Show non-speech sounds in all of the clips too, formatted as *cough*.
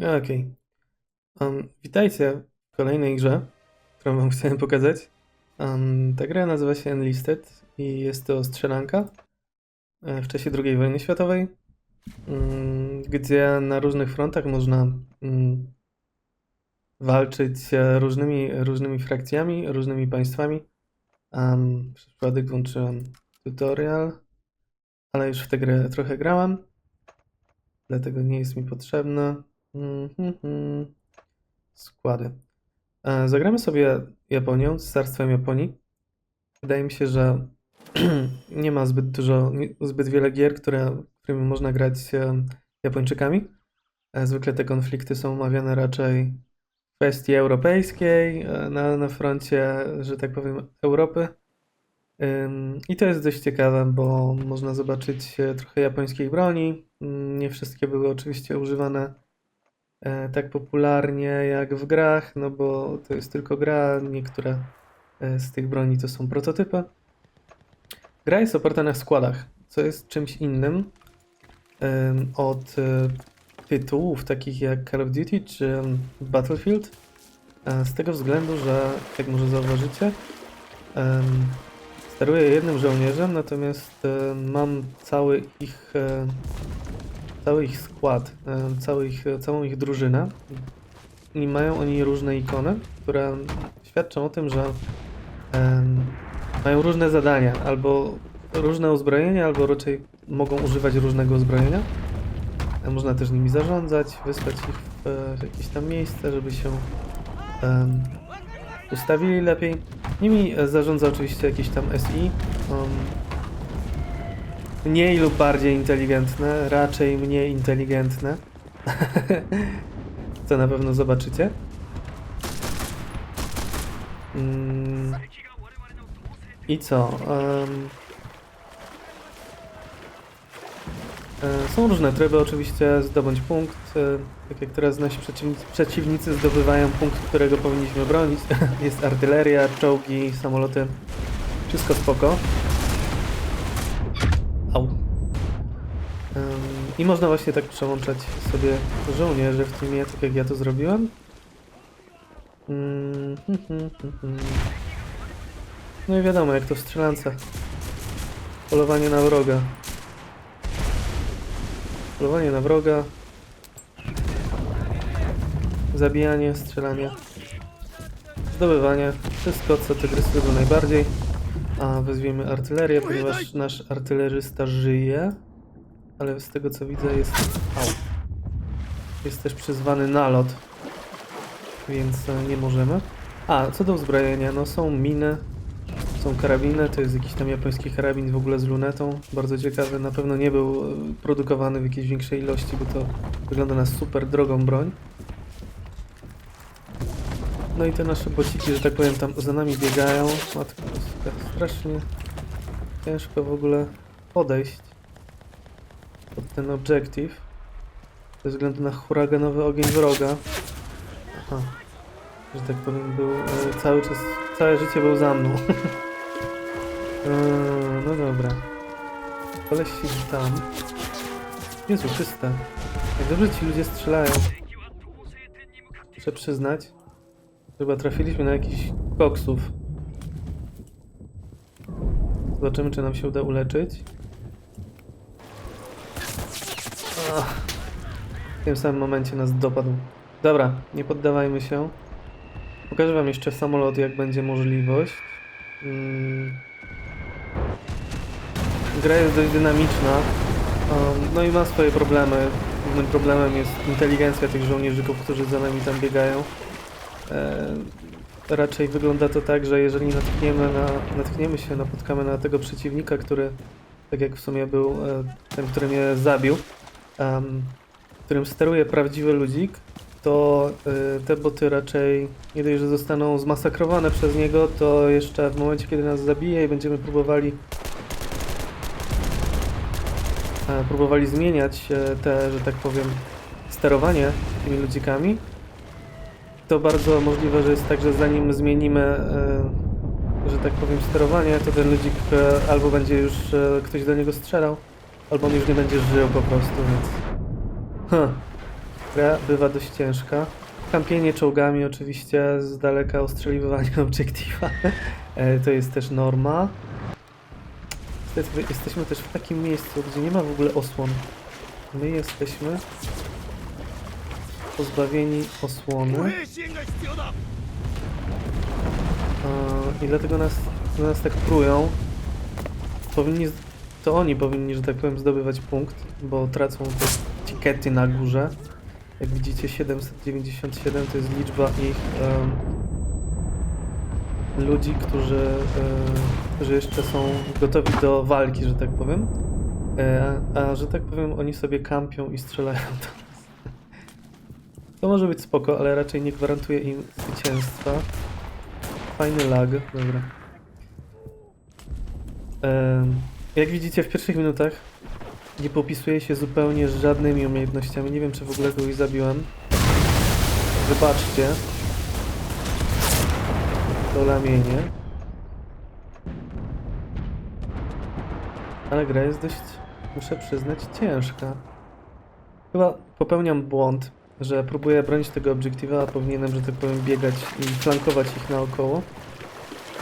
No, Okej. Um, witajcie w kolejnej grze, którą wam chciałem pokazać. Um, ta gra nazywa się Enlisted i jest to strzelanka e, w czasie II wojny światowej, mm, gdzie na różnych frontach można mm, walczyć różnymi, różnymi frakcjami, różnymi państwami. Um, przypadek włączyłem tutorial, ale już w tę grę trochę grałem, dlatego nie jest mi Mhm. Składy. E, Zagramy sobie Japonią, z carstwem Japonii. Wydaje mi się, że *clears throat* nie ma zbyt dużo, zbyt wiele gier, które, którymi można grać e, Japończykami. E, Zwykle te konflikty są omawiane raczej w kwestii europejskiej, na, na froncie, że tak powiem, Europy. I to jest dość ciekawe, bo można zobaczyć trochę japońskiej broni. Mm, Nie wszystkie były oczywiście używane tak popularnie jak w grach, no bo to jest tylko gra, niektóre e, z tych broni to są prototypy. Gra jest oparta na składach, co jest czymś innym od e, tytułów takich jak Call of Duty czy Battlefield, e, z tego względu, że jak może zauważycie, steruję jednym żołnierzem, natomiast e, mam cały ich e, cały ich skład, e, cały ich, całą ich drużynę i mają oni różne ikony, które świadczą o tym, że em, mają różne zadania, albo różne uzbrojenia, albo raczej mogą używać różnego uzbrojenia. E, Można też nimi zarządzać, wysłać ich w, e, w jakieś tam miejsce, żeby się em, ustawili lepiej. Nimi zarządza oczywiście jakiś tam SI. Um, mniej lub bardziej inteligentne, raczej mniej inteligentne. *laughs* Co na pewno zobaczycie. Mm. I co? E, Są różne tryby, oczywiście zdobądź punkt. e, Tak jak teraz nasi przeciwnicy zdobywają punkt, którego powinniśmy bronić. *laughs* Jest artyleria, czołgi, samoloty. Wszystko spoko. Au. I można właśnie tak przełączać sobie żołnierzy w teamie, tak jak ja to zrobiłem. Mm, hm, hm, hm. No i wiadomo, jak to w strzelance. Polowanie na wroga. Polowanie na wroga. Zabijanie, strzelanie. Zdobywanie. Wszystko, co tygrysy lubią najbardziej. A wezwijmy artylerię, ponieważ nasz artylerysta żyje. Ale z tego co widzę jest. Au. Jest też przyzwany nalot. Więc e, nie możemy. A, co do uzbrojenia, no są miny, są karabiny, to jest jakiś tam japoński karabin w ogóle z lunetą. Bardzo ciekawy, na pewno nie był e, produkowany w jakiejś większej ilości, bo to wygląda na super drogą broń. No i te nasze bociki, że tak powiem, tam za nami biegają. Matko, strasznie ciężko w ogóle podejść pod ten obiektyw. Ze względu na huraganowy ogień wroga. Aha. Że tak powiem, był e, cały czas, całe życie był za mną. *laughs* e, no dobra. Koleś siedzi tam. Jezu, czyste. Jak dobrze ci ludzie strzelają. Muszę przyznać. Chyba trafiliśmy na jakichś koksów. Zobaczymy, czy nam się uda uleczyć. Ach. W tym samym momencie nas dopadł. Dobra, nie poddawajmy się. Pokażę wam jeszcze samolot, jak będzie możliwość. Mm. Gra jest dość dynamiczna. Um, no i ma swoje problemy. Głównym problemem jest inteligencja tych żołnierzyków, którzy za nami tam biegają. E, raczej wygląda to tak, że jeżeli natkniemy, na, natkniemy się, napotkamy na tego przeciwnika, który, tak jak w sumie był e, ten, który mnie zabił, em, którym steruje prawdziwy ludzik, to e, te boty raczej nie dość, że zostaną zmasakrowane przez niego, to jeszcze w momencie, kiedy nas zabije i będziemy próbowali e, próbowali zmieniać te, że tak powiem, sterowanie tymi ludzikami, to bardzo możliwe, że jest tak, że zanim zmienimy, e, że tak powiem, sterowanie, to ten ludzik e, albo będzie już e, ktoś do niego strzelał, albo on już nie będzie żył po prostu, więc... Huh. Gra bywa dość ciężka. Kampienie czołgami oczywiście, z daleka ostrzeliwanie *laughs* obiektywa. To jest też norma. Jesteśmy też w takim miejscu, gdzie nie ma w ogóle osłon. My jesteśmy pozbawieni osłony. I dlatego nas, nas tak prują. Powinni, to oni powinni, że tak powiem, zdobywać punkt, bo tracą te tikety na górze. Jak widzicie, 797 to jest liczba ich um, ludzi, którzy um, że jeszcze są gotowi do walki, że tak powiem. E, a, że tak powiem, oni sobie kampią i strzelają to może być spoko, ale raczej nie gwarantuje im zwycięstwa. Fajny lag, dobra. Jak widzicie w pierwszych minutach nie popisuje się zupełnie żadnymi umiejętnościami. Nie wiem czy w ogóle kogoś zabiłem. Wybaczcie. To lamienie. Ale gra jest dość, muszę przyznać, ciężka. Chyba popełniam błąd, że próbuję bronić tego obiektywa, a powinienem, że tak powiem, biegać i flankować ich naokoło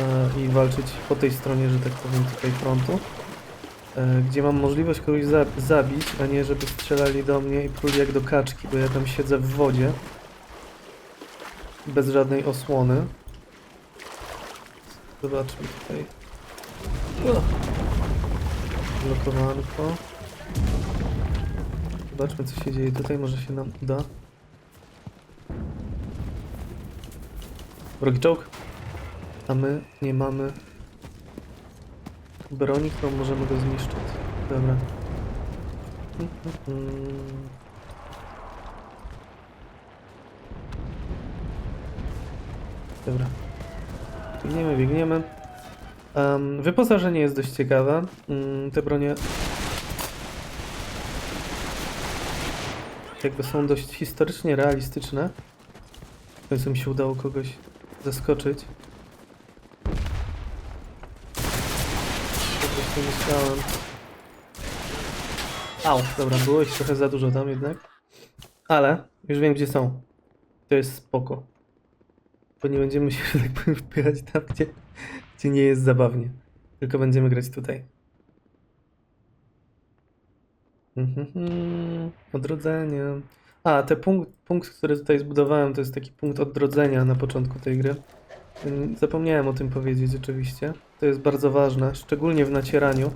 e, i walczyć po tej stronie, że tak powiem, tutaj frontu, e, gdzie mam możliwość kogoś za zabić, a nie żeby strzelali do mnie i pluli jak do kaczki, bo ja tam siedzę w wodzie bez żadnej osłony. Zobaczmy tutaj. O! Blokowanko. Zobaczmy co się dzieje tutaj, może się nam uda. Wrogi czołg. A my nie mamy broni, którą możemy go zniszczyć. Dobra. Dobra. Biegniemy, biegniemy. Um, wyposażenie jest dość ciekawe. Mm, te bronie jakby są dość historycznie realistyczne. W końcu mi się udało kogoś zaskoczyć. Czegoś nie myślałem. Au, dobra, było ich trochę za dużo tam jednak. Ale już wiem gdzie są. To jest spoko. Bo nie będziemy się, *laughs* że tak powiem, wpychać tam, gdzie, gdzie nie jest zabawnie. Tylko będziemy grać tutaj. Mhm, Odrodzenie. A, ten punkt, punkt, który tutaj zbudowałem, to jest taki punkt odrodzenia na początku tej gry. Zapomniałem o tym powiedzieć oczywiście. To jest bardzo ważne, szczególnie w nacieraniu,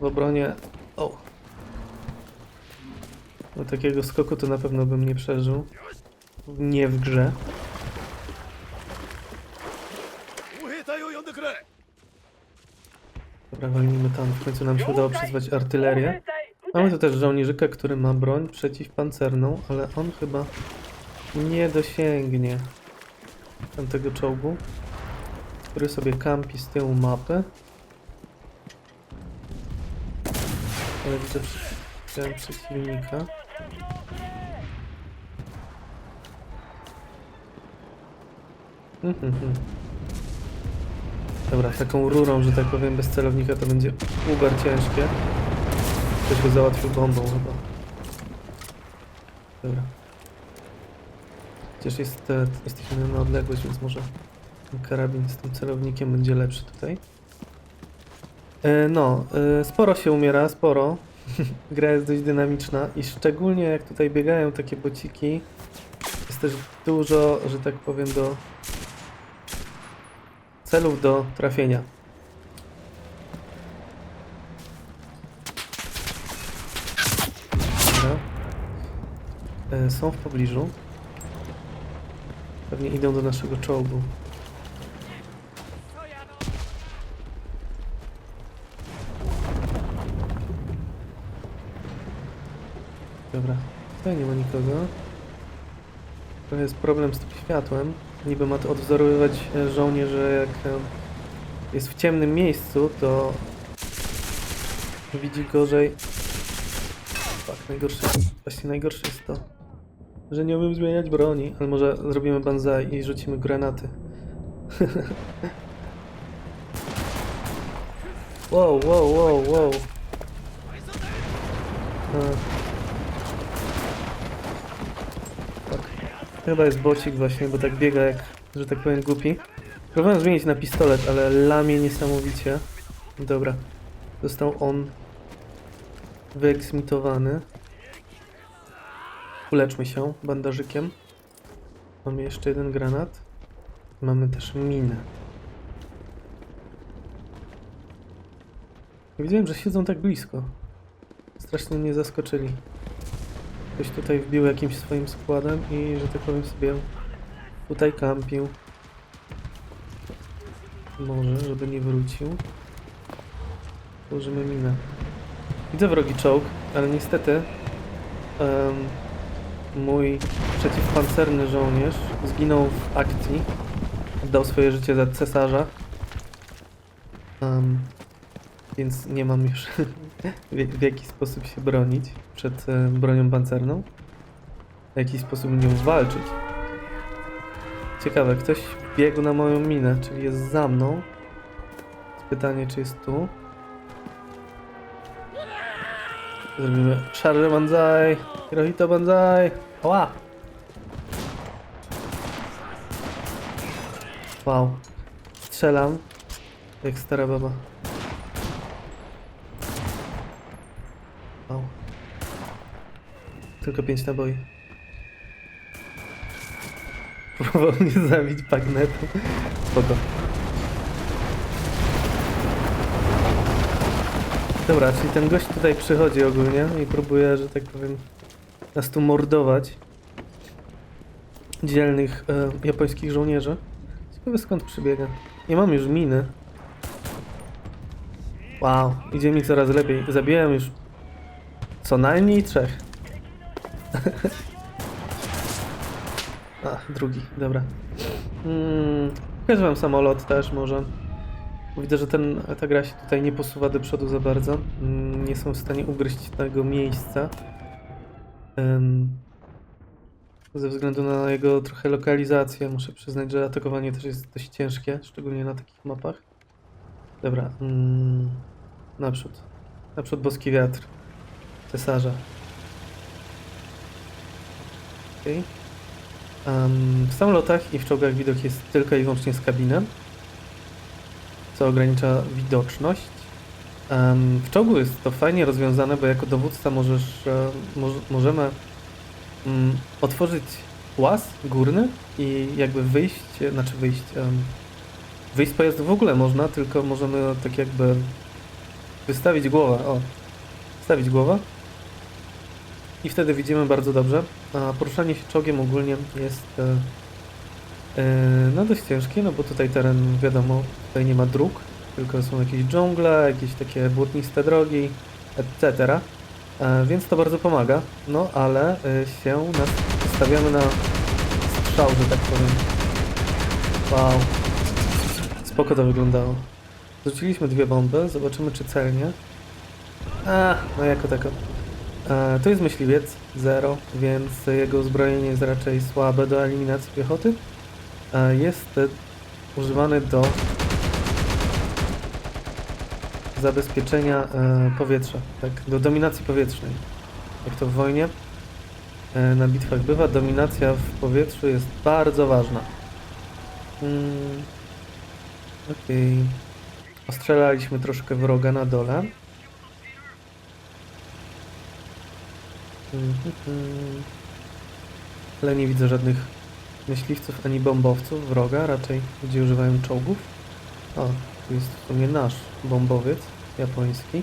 w obronie... O! No, takiego skoku to na pewno bym nie przeżył. Nie w grze. Dobra, walnijmy tam. W końcu nam się udało przyzwać artylerię. Mamy tu też żołnierzyka, który ma broń przeciwpancerną, ale on chyba nie dosięgnie tamtego czołgu, który sobie kampi z tyłu mapy. Ale widzę widziałem przeciwnika. Mhm. Dobra, taką rurą, że tak powiem, bez celownika to będzie uber ciężkie. Ktoś go załatwił bombą chyba. Dobra. Chociaż jest, e, jesteśmy na odległość, więc może ten karabin z tym celownikiem będzie lepszy tutaj. E, no, e, sporo się umiera, sporo. *laughs* Gra jest dość dynamiczna i szczególnie jak tutaj biegają takie bociki, jest też dużo, że tak powiem, do celów do trafienia. Dobra. E, Są w pobliżu. Pewnie idą do naszego czołgu. Dobra, tutaj nie ma nikogo. To jest problem z tym światłem. Niby ma to odwzorowywać e, żołnierze, jak e, jest w ciemnym miejscu, to widzi gorzej. Tak, najgorsze, właśnie najgorsze jest to, że nie umiem zmieniać broni, ale może zrobimy banzai i rzucimy granaty. *laughs* wow, wow, wow, wow. A. chyba jest bocik właśnie, bo tak biega jak, że tak powiem, głupi. Próbowałem zmienić na pistolet, ale lamie niesamowicie. Dobra. Został on wyeksmitowany. Uleczmy się bandażykiem. Mamy jeszcze jeden granat. Mamy też minę. Nie Wiedziałem, że siedzą tak blisko. Strasznie mnie zaskoczyli. Ktoś tutaj wbił jakimś swoim składem i, że tak powiem sobie, tutaj kampił. Może, żeby nie wrócił. Położymy minę. Widzę wrogi czołg, ale niestety em, mój przeciwpancerny żołnierz zginął w akcji. Oddał swoje życie za cesarza. Em, więc nie mam już *laughs* w, w jaki sposób się bronić przed e, bronią pancerną. W jaki sposób nią walczyć. Ciekawe, ktoś biegł na moją minę, czyli jest za mną. Pytanie, czy jest tu. Zrobimy szarże banzai, Hirohito banzai. Ała! Wow. Strzelam. Jak stara baba. Wow. Tylko pięć naboi. Próbował mnie zabić bagnetem. Spoko. Dobra, czyli ten gość tutaj przychodzi ogólnie i próbuje, że tak powiem, nas tu mordować. Dzielnych e, japońskich żołnierzy. Ciekawe skąd przybiega. Nie mam już miny. Wow, idzie mi coraz lepiej. Zabiłem już co najmniej trzech. *laughs* A, drugi, dobra. Mm, pokażę wam samolot też może. Widzę, że ten, ta gra się tutaj nie posuwa do przodu za bardzo. Mm, Nie są w stanie ugryźć tego miejsca. Ze względu na jego trochę lokalizację, muszę przyznać, że atakowanie też jest dość ciężkie, szczególnie na takich mapach. Dobra, mm, naprzód. Naprzód boski wiatr. Cesarza. Okej. Em, w samolotach i w czołgach widok jest tylko i wyłącznie z kabiny co ogranicza widoczność. W czołgu jest to fajnie rozwiązane, bo jako dowódca możesz, e, moż, możemy mm, otworzyć łaz górny i jakby wyjść, znaczy wyjść, wyjść z pojazdu w ogóle można, tylko możemy tak jakby wystawić głowę, o, wystawić głowę i wtedy widzimy bardzo dobrze. A poruszanie się czołgiem ogólnie jest e, e, no dość ciężkie, no bo tutaj teren wiadomo, tutaj nie ma dróg, tylko są jakieś dżungle, jakieś takie błotniste drogi, etc. E, więc to bardzo pomaga, no ale e, się nas- stawiamy na strzał, że tak powiem. Wow. Spoko to wyglądało. Rzuciliśmy dwie bomby, zobaczymy czy celnie. A, no jako tako. E, to jest myśliwiec, zero, więc jego uzbrojenie jest raczej słabe do eliminacji piechoty. Jest używany do zabezpieczenia e, powietrza, tak, do dominacji powietrznej. Jak to w wojnie e, na bitwach bywa, dominacja w powietrzu jest bardzo ważna. Mm, Okej. Ostrzelaliśmy troszkę wroga na dole. Mhm, mhm. Ale nie widzę żadnych myśliwców ani bombowców wroga, raczej ludzie używają czołgów. O, tu jest w sumie nasz bombowiec japoński.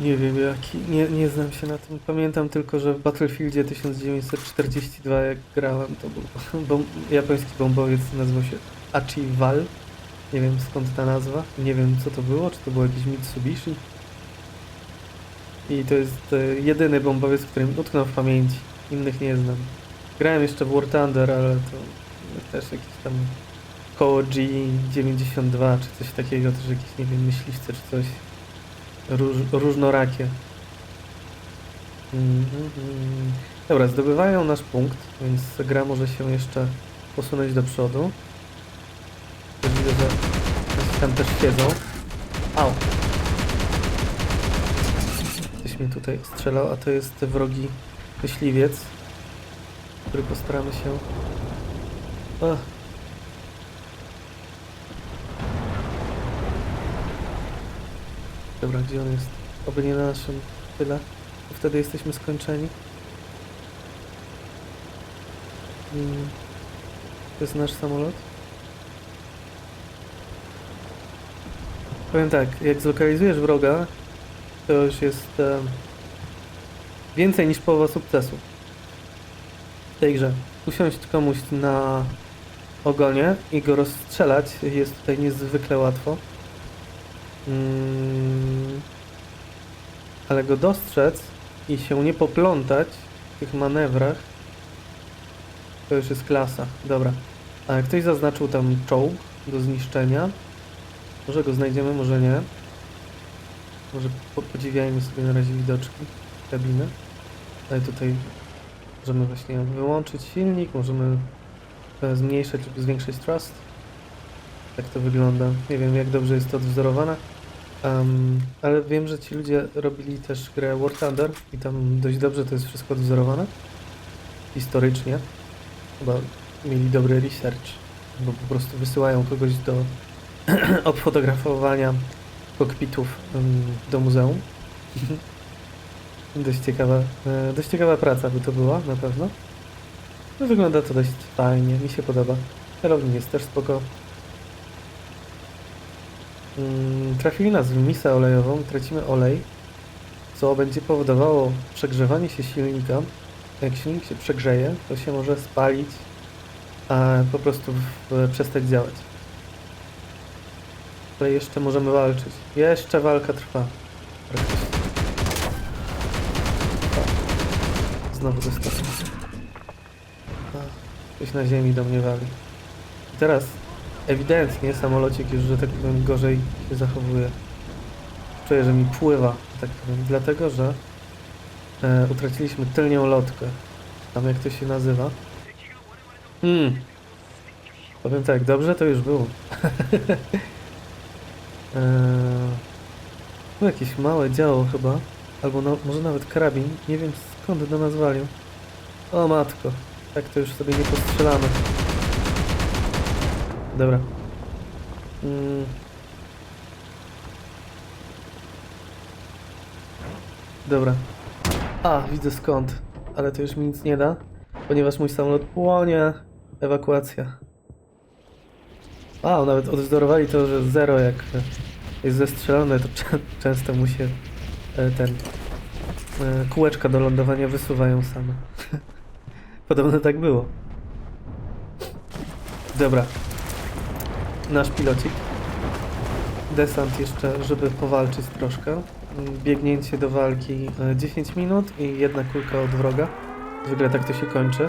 Nie wiem jaki, nie, nie znam się na tym. Pamiętam tylko, że w Battlefieldzie 1942 jak grałem, to był *laughs* japoński bombowiec, nazywał się Achival. Nie wiem skąd ta nazwa, nie wiem co to było, czy to było jakieś Mitsubishi. I to jest e, jedyny bombowiec, który utknął w pamięci. Innych nie znam. Grałem jeszcze w War Thunder, ale to też jakieś tam koło G92 czy coś takiego, też jakieś, nie wiem, myśliwce czy coś. Róż, różnorakie. Mhm. Dobra, zdobywają nasz punkt, więc gra może się jeszcze posunąć do przodu. Widzę, że tam też siedzą. Au! Ktoś mnie tutaj strzelał, a to jest wrogi myśliwiec. który postaramy się... Ach. Dobra, gdzie on jest? Oby nie na naszym tyle. bo Wtedy jesteśmy skończeni. Mm. To jest nasz samolot. Powiem tak, jak zlokalizujesz wroga, to już jest em, więcej niż połowa sukcesu w tej grze. Usiąść komuś na ogonie i go rozstrzelać jest tutaj niezwykle łatwo. Mm, ale go dostrzec i się nie poplątać w tych manewrach to już jest klasa. Dobra. A ktoś zaznaczył tam czołg do zniszczenia, może go znajdziemy, może nie. Może po podziwiajmy sobie na razie widoczki kabiny. Ale tutaj możemy właśnie wyłączyć silnik, możemy e, zmniejszyć lub zwiększyć thrust. Tak to wygląda. Nie wiem jak dobrze jest to odwzorowane. Em, ale wiem, że ci ludzie robili też grę War Thunder i tam dość dobrze to jest wszystko odwzorowane. Historycznie. Chyba mieli dobry research, bo po prostu wysyłają kogoś do *clears throat* obfotografowania kokpitów em, do muzeum. *laughs* dość ciekawa, e, dość ciekawa praca by to była, na pewno. No, wygląda to dość fajnie, mi się podoba. Celownik jest też spoko. Mm, Trafili nas w misę olejową, tracimy olej, co będzie powodowało przegrzewanie się silnika. Jak silnik się przegrzeje, to się może spalić, a po prostu w, przestać działać. Ale jeszcze możemy walczyć. Jeszcze walka trwa. Praktycznie. O, Znowu dostał. A, Ktoś na ziemi do mnie wali. I teraz ewidentnie samolocik już, że tak powiem, gorzej się zachowuje. Czuję, że mi pływa, tak powiem, dlatego, że e, utraciliśmy tylnią lotkę. Tam jak to się nazywa. Hmm. Powiem tak, dobrze to już było. eee, *laughs* tu jakieś małe działo chyba. Albo no, może nawet karabin. Nie wiem skąd do nas walił. O matko. Tak to już sobie nie postrzelamy. Dobra. Mm. Dobra. A, widzę skąd. Ale to już mi nic nie da, ponieważ mój samolot płonie. Ewakuacja. A, nawet odwzorowali to, że zero jak jest zestrzelone, to *laughs* często mu się e, ten kółeczka do lądowania wysuwają same. *laughs* Podobno tak było. Dobra. Nasz pilocik. Desant jeszcze, żeby powalczyć troszkę. Biegnięcie do walki e, 10 minut i jedna kulka od wroga. Zwykle tak to się kończy.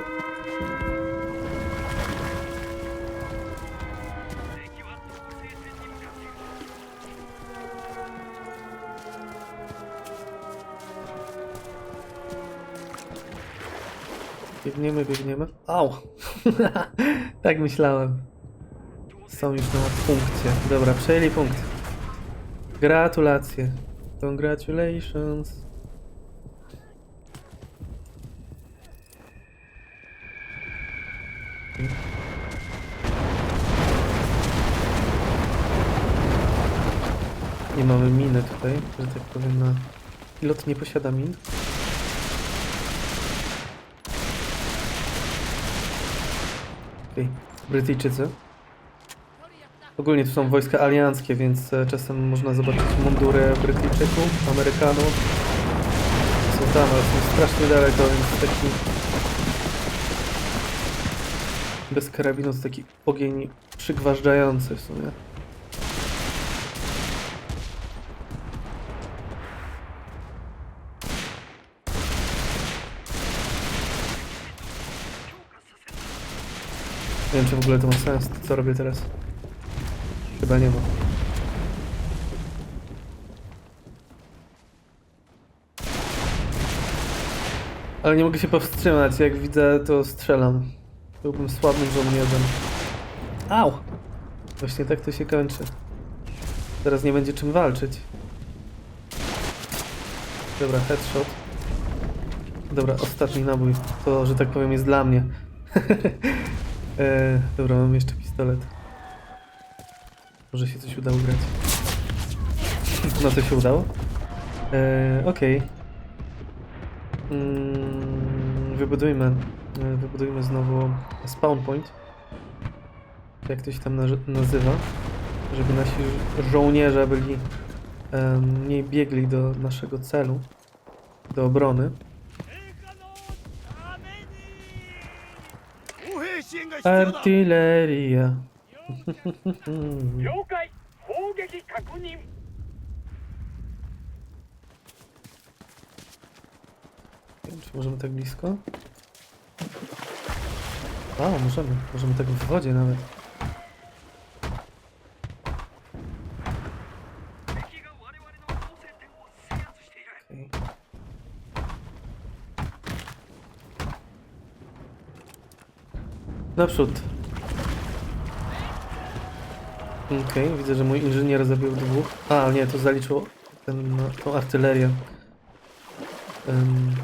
Biegniemy, biegniemy. Au! *laughs* tak myślałem. Są już na punkcie. Dobra, przejęli punkt. Gratulacje. Congratulations. Nie mamy miny tutaj, że tak powiem na... Pilot nie posiada min. Okej, Brytyjczycy. Ogólnie tu są wojska alianckie, więc e, czasem można zobaczyć mundury Brytyjczyków, Amerykanów. Są tam, ale są strasznie daleko, więc taki... Bez karabinu to taki ogień przygważdżający w sumie. Nie wiem, czy w ogóle to ma sens, co robię teraz. Chyba nie ma. Ale nie mogę się powstrzymać, jak widzę to strzelam. Byłbym słabym żołnierzem. Au! Właśnie tak to się kończy. Teraz nie będzie czym walczyć. Dobra, headshot. Dobra, ostatni nabój. To, że tak powiem, jest dla mnie. *laughs* e, dobra, mam jeszcze pistolet. Może się coś udało grać. *laughs* No to się udało. E, Okej. Mm, wybudujmy, e, wybudujmy znowu spawn point. Jak to się tam nazywa. Żeby nasi żo- żołnierze byli mniej biegli do naszego celu. Do obrony. Artyleria. 了解砲撃确认 Nie wiem, czy możemy tak blisko? A, możemy. Możemy tak w wodzie nawet. Naprzód. Okej, widzę, że mój inżynier zabił dwóch. A, nie, to zaliczyło ten, no, tą artylerię. Um,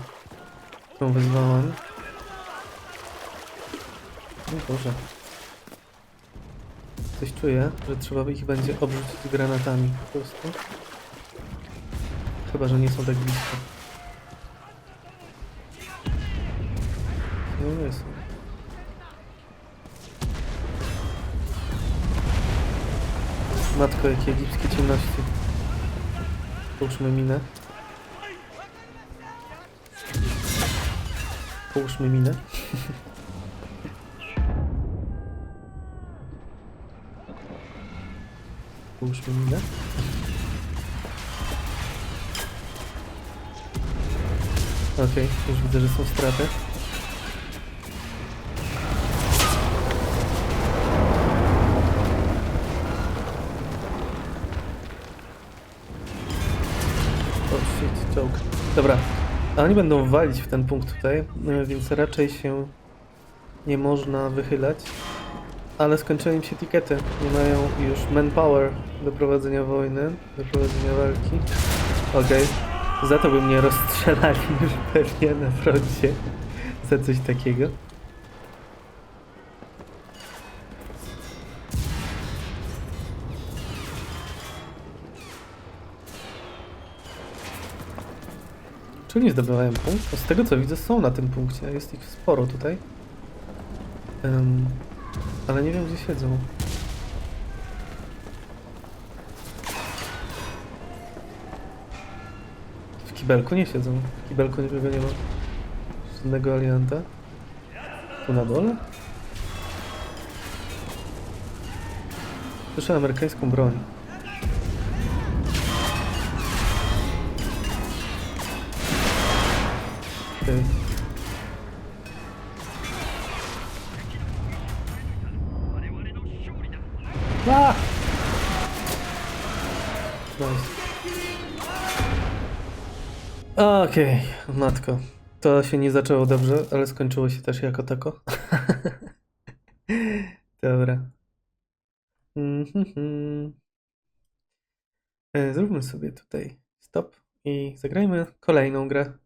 którą wezwałem. O Boże. Coś czuję, że trzeba ich będzie obrzucić granatami po prostu. Chyba, że nie są tak blisko. No nie są. Matko, jakie egipskie ciemności. Połóżmy minę. Połóżmy minę. *laughs* Połóżmy minę. Okej, już widzę, że są straty. Dobra, a oni będą walić w ten punkt tutaj, e, więc raczej się nie można wychylać. Ale skończyły im się tikety. Nie mają już manpower do prowadzenia wojny, do prowadzenia walki. Okej. Za to by mnie rozstrzelali *laughs* już pewnie na froncie. Za coś takiego. Czy nie zdobywają punkt? Bo Z tego co widzę są na tym punkcie. Jest ich sporo tutaj. Em, ale nie wiem gdzie siedzą. W kibelku nie siedzą. W kibelku nikogo nie ma. Żadnego alianta. Tu na dole? Słyszę amerykańską broń. Okej. A! Nice. Okej, matko. To się nie zaczęło dobrze, ale skończyło się też jako tako. *laughs* Dobra. Mhm. E, Zróbmy sobie tutaj stop i zagrajmy kolejną grę.